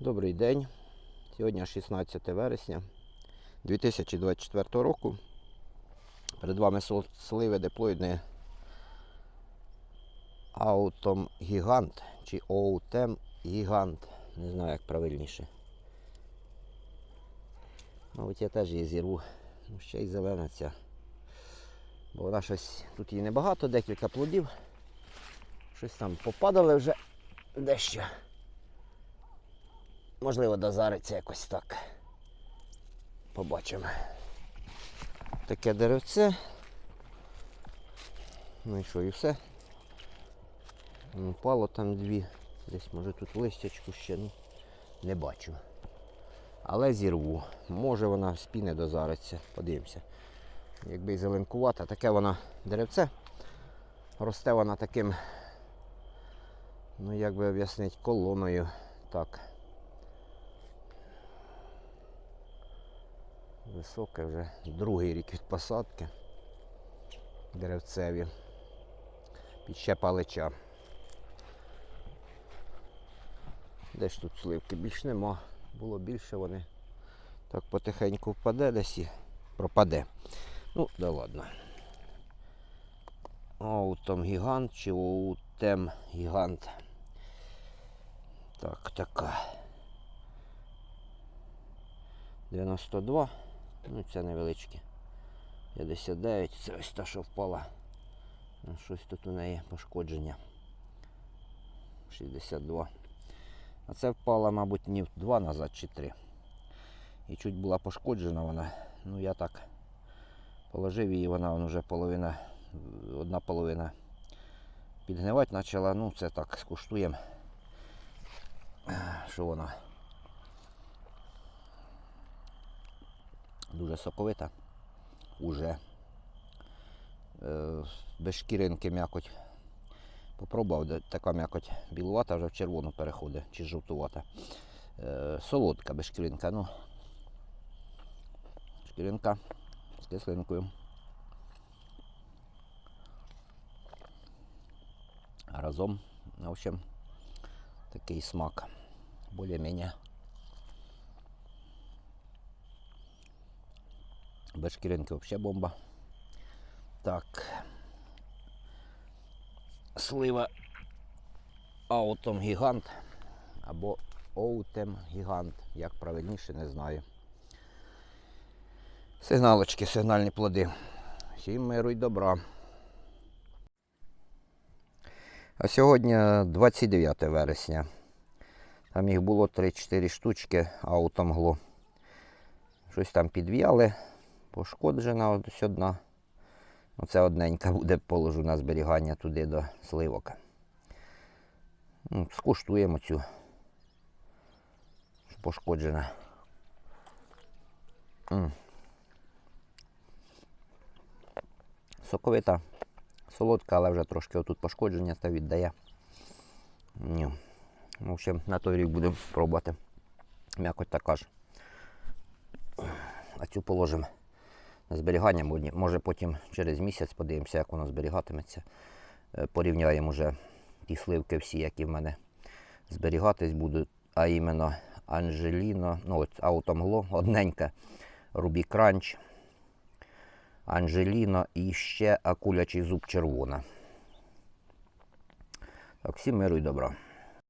Добрий день. Сьогодні 16 вересня 2024 року. Перед вами сливи диплоїдне Аутом Гігант чи Оутем Гігант. Не знаю, як правильніше. Мабуть, я теж її зірву. Ну, ще й зелена ця. Бо вона щось, тут її небагато, декілька плодів. Щось там попадали вже дещо. Можливо, дозариться якось так. Побачимо. Таке деревце. Ну і що, і все. Ну, Упало там дві. Десь може тут листячку ще, ну, не бачу. Але зірву. Може вона в спіни дозариться. Подивимося. Якби і зеленкувата, таке вона деревце. Росте вона таким, ну як би об'яснити, колоною. Так. Високе вже другий рік від посадки. Деревцеві. Під ще палича. Де ж тут сливки? Більш нема. Було більше вони. Так потихеньку впаде десь і пропаде. Ну, да ладно. Оутом гігант чи оутем гігант. Так, така. 92. Ну, це невеличкі. 59. Це ось та, що впала. Ну, Щось тут у неї пошкодження. 62. А це впала, мабуть, днів 2 назад чи 3. І чуть була пошкоджена вона. Ну я так положив її, вона вон вже половина, одна половина підгнивати почала. Ну, це так, скуштуємо. Що вона? Дуже соковита. Уже. Е, без шкіринки м'якоть. Попробував, така м'якоть білувата, вже в червону переходить, чи жовтувата. Е, солодка без шкіринка. Ну, шкіринка з кислинкою. Разом, в общем, такий смак. Более-менее. Без шкіринки взагалі бомба. Так. Слива Аутом Гігант або Оутем Гігант. Як правильніше, не знаю. Сигналочки, сигнальні плоди. Всім миру й добра. А сьогодні 29 вересня. Там їх було 3-4 штучки аутомгло. Щось там підв'яли, пошкоджена ось одна. Оце одненька буде, положу на зберігання туди до сливок. Ну, скуштуємо цю. що Пошкоджена. Соковита, солодка, але вже трошки отут пошкодження та віддає. Ні. В общем, на той рік будемо пробувати. М'якоть така ж. А цю положимо на зберігання. Може потім через місяць подивимося, як воно зберігатиметься. Е, Порівняємо вже ті сливки всі, які в мене зберігатись будуть. А іменно Анжеліно, ну от Аутомгло, одненька, Рубі Кранч, Анжеліно і ще акулячий зуб червона. Так, всім миру і добра.